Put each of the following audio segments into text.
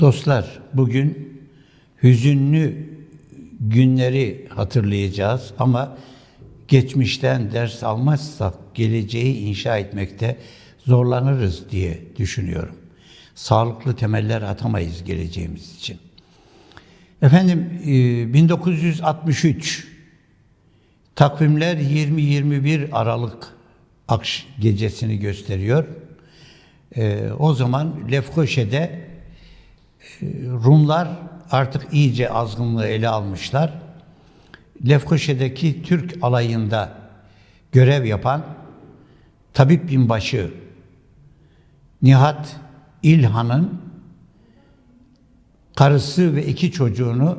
Dostlar, bugün hüzünlü günleri hatırlayacağız ama geçmişten ders almazsak geleceği inşa etmekte zorlanırız diye düşünüyorum. Sağlıklı temeller atamayız geleceğimiz için. Efendim e, 1963 takvimler 20-21 Aralık gecesini gösteriyor. E, o zaman Lefkoşe'de e, Rumlar artık iyice azgınlığı ele almışlar. Lefkoşe'deki Türk alayında görev yapan tabip binbaşı Nihat İlhan'ın karısı ve iki çocuğunu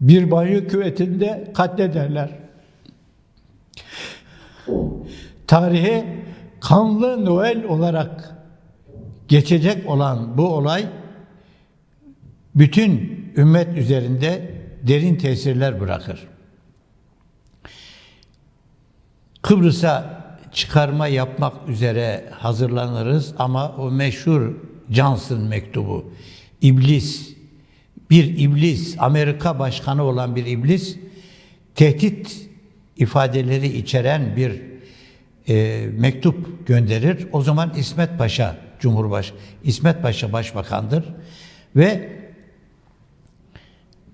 bir banyo küvetinde katlederler. Tarihe kanlı Noel olarak geçecek olan bu olay bütün ümmet üzerinde derin tesirler bırakır. Kıbrıs'a çıkarma yapmak üzere hazırlanırız ama o meşhur Johnson mektubu, iblis, bir iblis, Amerika başkanı olan bir iblis, tehdit ifadeleri içeren bir e, mektup gönderir. O zaman İsmet Paşa Cumhurbaş, İsmet Paşa Başbakandır ve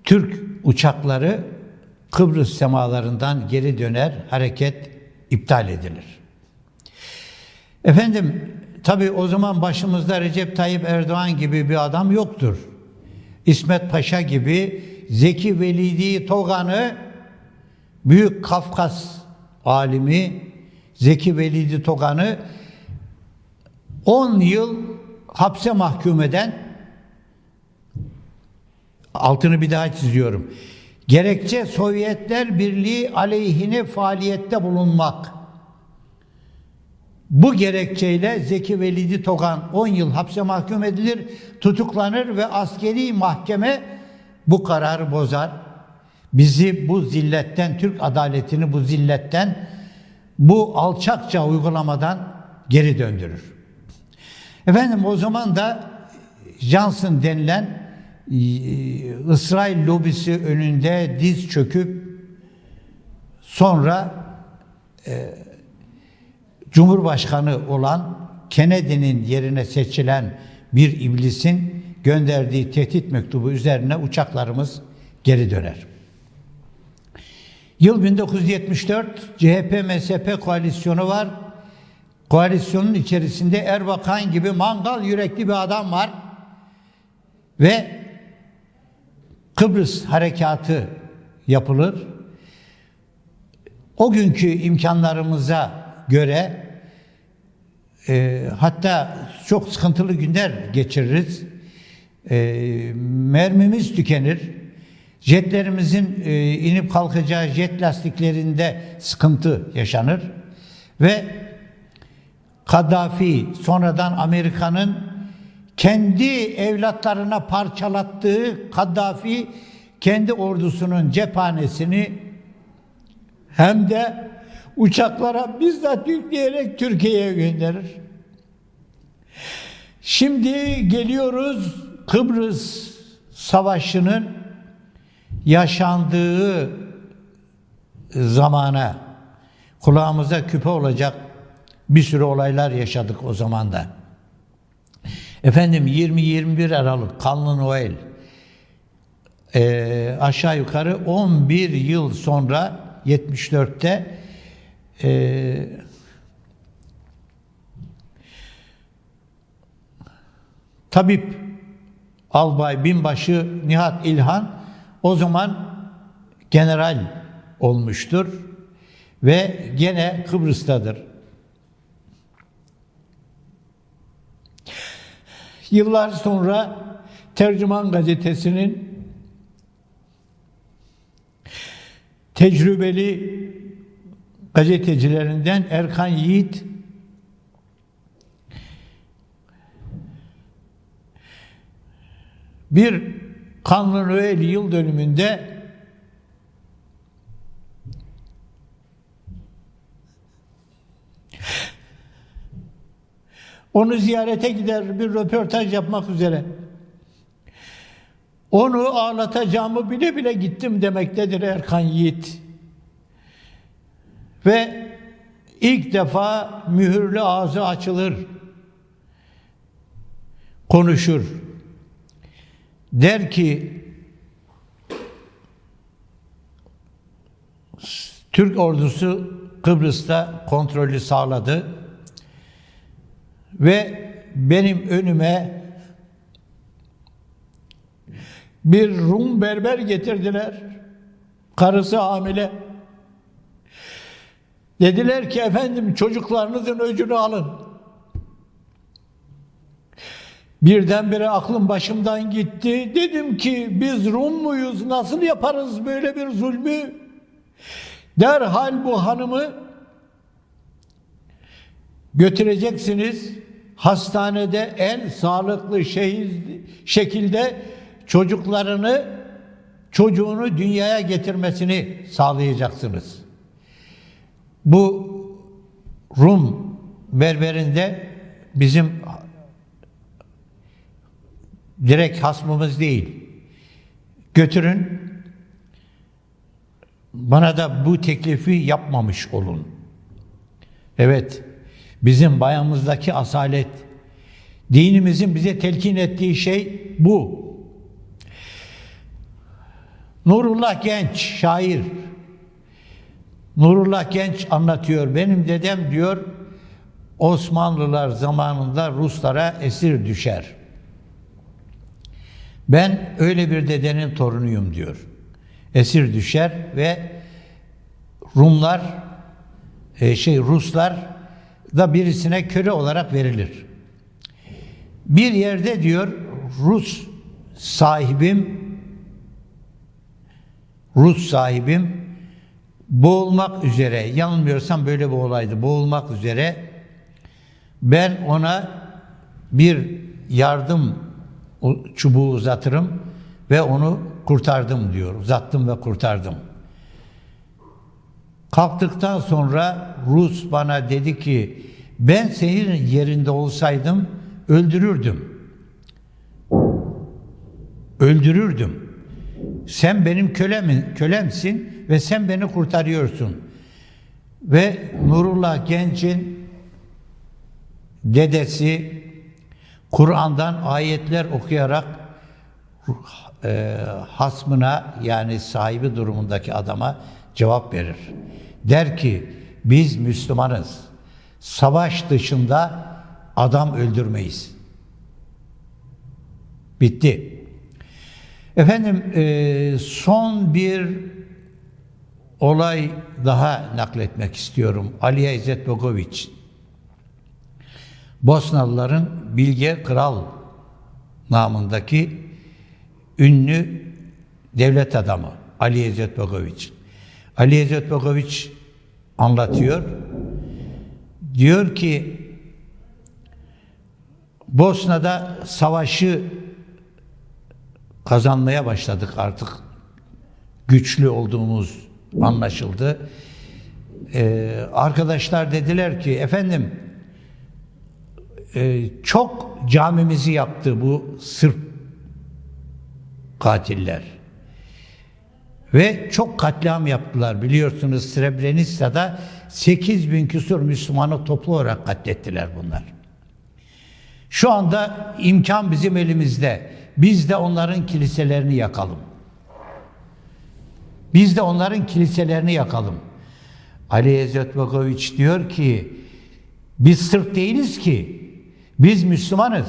Türk uçakları Kıbrıs semalarından geri döner, hareket iptal edilir. Efendim, tabi o zaman başımızda Recep Tayyip Erdoğan gibi bir adam yoktur. İsmet Paşa gibi Zeki Velidi Togan'ı Büyük Kafkas alimi Zeki Velidi Togan'ı 10 yıl hapse mahkum eden altını bir daha çiziyorum. Gerekçe Sovyetler Birliği aleyhine faaliyette bulunmak. Bu gerekçeyle Zeki Velidi Togan 10 yıl hapse mahkum edilir, tutuklanır ve askeri mahkeme bu kararı bozar. Bizi bu zilletten, Türk adaletini bu zilletten, bu alçakça uygulamadan geri döndürür. Efendim o zaman da Johnson denilen e, İsrail lobisi önünde diz çöküp sonra e, Cumhurbaşkanı olan Kennedy'nin yerine seçilen bir iblisin gönderdiği tehdit mektubu üzerine uçaklarımız geri döner. Yıl 1974 CHP-MSP koalisyonu var. Koalisyonun içerisinde Erbakan gibi mangal yürekli bir adam var. Ve Kıbrıs harekatı yapılır. O günkü imkanlarımıza göre e, hatta çok sıkıntılı günler geçiririz. E, mermimiz tükenir. Jetlerimizin e, inip kalkacağı jet lastiklerinde sıkıntı yaşanır. Ve Kaddafi sonradan Amerika'nın kendi evlatlarına parçalattığı Kaddafi kendi ordusunun cephanesini hem de uçaklara bizzat yükleyerek Türkiye'ye gönderir. Şimdi geliyoruz Kıbrıs Savaşı'nın yaşandığı zamana kulağımıza küpe olacak bir sürü olaylar yaşadık o zaman da. Efendim 20-21 Aralık Kanlı Noel e, aşağı yukarı 11 yıl sonra 74'te e, tabip albay binbaşı Nihat İlhan o zaman general olmuştur ve gene Kıbrıs'tadır. Yıllar sonra Tercüman Gazetesi'nin tecrübeli gazetecilerinden Erkan Yiğit bir Kanlı Noel yıl dönümünde Onu ziyarete gider bir röportaj yapmak üzere. Onu ağlatacağımı bile bile gittim demektedir Erkan Yiğit. Ve ilk defa mühürlü ağzı açılır. Konuşur. Der ki Türk ordusu Kıbrıs'ta kontrolü sağladı ve benim önüme bir Rum berber getirdiler. Karısı hamile. Dediler ki efendim çocuklarınızın öcünü alın. Birdenbire aklım başımdan gitti. Dedim ki biz Rum muyuz? Nasıl yaparız böyle bir zulmü? Derhal bu hanımı götüreceksiniz. Hastanede en sağlıklı şekilde çocuklarını çocuğunu dünyaya getirmesini sağlayacaksınız. Bu Rum berberinde bizim direkt hasmımız değil. Götürün bana da bu teklifi yapmamış olun. Evet, bizim bayamızdaki asalet, dinimizin bize telkin ettiği şey bu. Nurullah Genç, şair. Nurullah Genç anlatıyor. Benim dedem diyor, Osmanlılar zamanında Ruslara esir düşer. Ben öyle bir dedenin torunuyum diyor. Esir düşer ve Rumlar e, şey Ruslar da birisine köle olarak verilir. Bir yerde diyor Rus sahibim Rus sahibim boğulmak üzere yanılmıyorsam böyle bir olaydı boğulmak üzere ben ona bir yardım çubuğu uzatırım ve onu kurtardım diyor. Uzattım ve kurtardım. Kalktıktan sonra Rus bana dedi ki ben senin yerinde olsaydım öldürürdüm. Öldürürdüm. Sen benim kölemin, kölemsin ve sen beni kurtarıyorsun. Ve Nurullah Genç'in dedesi Kur'an'dan ayetler okuyarak e, hasmına yani sahibi durumundaki adama cevap verir. Der ki biz Müslümanız. Savaş dışında adam öldürmeyiz. Bitti. Efendim e, son bir olay daha nakletmek istiyorum. Aliye İzzet Bogoviç. Bosnalıların Bilge Kral namındaki ünlü devlet adamı Ali İzzet Bogoviç. Ali İzzet Bogoviç anlatıyor. Diyor ki Bosna'da savaşı kazanmaya başladık artık. Güçlü olduğumuz anlaşıldı. Ee, arkadaşlar dediler ki efendim e, çok camimizi yaktı bu Sırp katiller. Ve çok katliam yaptılar biliyorsunuz Srebrenica'da 8 bin küsur Müslümanı toplu olarak katlettiler bunlar. Şu anda imkan bizim elimizde. Biz de onların kiliselerini yakalım. Biz de onların kiliselerini yakalım. Ali Ezetbegoviç diyor ki biz Sırp değiliz ki. Biz Müslümanız.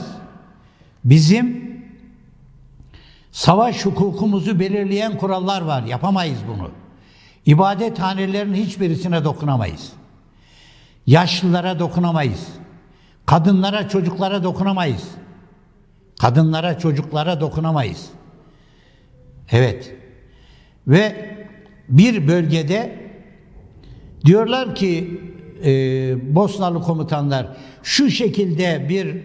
Bizim savaş hukukumuzu belirleyen kurallar var. Yapamayız bunu. İbadethanelerin hiçbirisine dokunamayız. Yaşlılara dokunamayız. Kadınlara, çocuklara dokunamayız. Kadınlara, çocuklara dokunamayız. Evet. Ve bir bölgede diyorlar ki e, Bosnalı komutanlar şu şekilde bir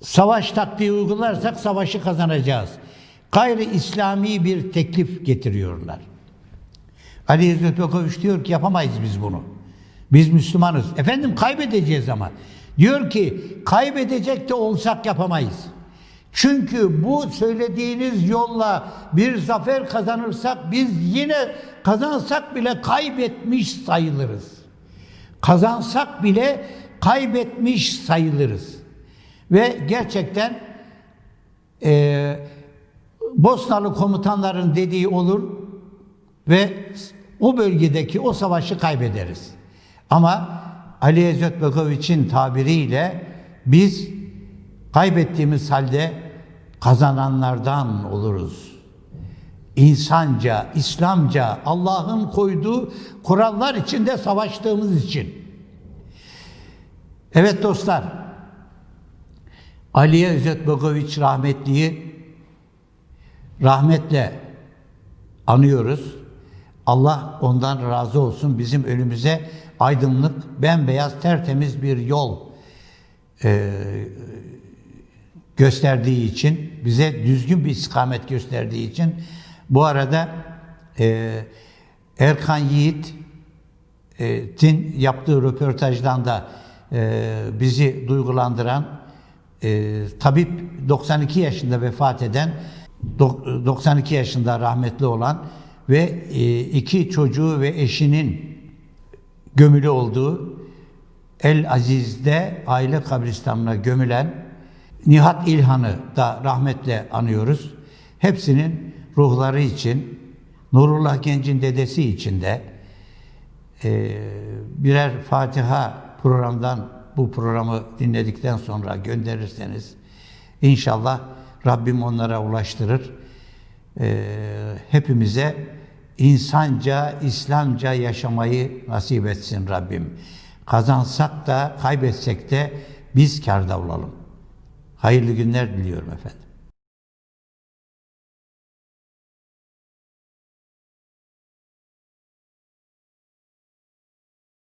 savaş taktiği uygularsak savaşı kazanacağız. Gayri İslami bir teklif getiriyorlar. Ali İzzet Bekoviç diyor ki yapamayız biz bunu. Biz Müslümanız. Efendim kaybedeceğiz ama. Diyor ki kaybedecek de olsak yapamayız. Çünkü bu söylediğiniz yolla bir zafer kazanırsak biz yine kazansak bile kaybetmiş sayılırız. Kazansak bile kaybetmiş sayılırız. Ve gerçekten eee Bosnalı komutanların dediği olur ve o bölgedeki o savaşı kaybederiz. Ama Ali Ezzet Begoviç'in tabiriyle biz kaybettiğimiz halde kazananlardan oluruz. İnsanca, İslamca, Allah'ın koyduğu kurallar içinde savaştığımız için. Evet dostlar, Aliye İzzet Begoviç rahmetliyi rahmetle anıyoruz. Allah ondan razı olsun. Bizim önümüze aydınlık, bembeyaz, tertemiz bir yol e, gösterdiği için, bize düzgün bir istikamet gösterdiği için bu arada e, Erkan Yiğit e, yaptığı röportajdan da e, bizi duygulandıran e, tabip 92 yaşında vefat eden dok- 92 yaşında rahmetli olan ve e, iki çocuğu ve eşinin gömülü olduğu El Aziz'de aile kabristanına gömülen Nihat İlhan'ı da rahmetle anıyoruz. Hepsinin ruhları için, Nurullah Genç'in dedesi için de e, birer Fatiha programdan bu programı dinledikten sonra gönderirseniz inşallah Rabbim onlara ulaştırır. E, hepimize insanca, İslamca yaşamayı nasip etsin Rabbim. Kazansak da kaybetsek de biz kârda olalım. Hayırlı günler diliyorum efendim.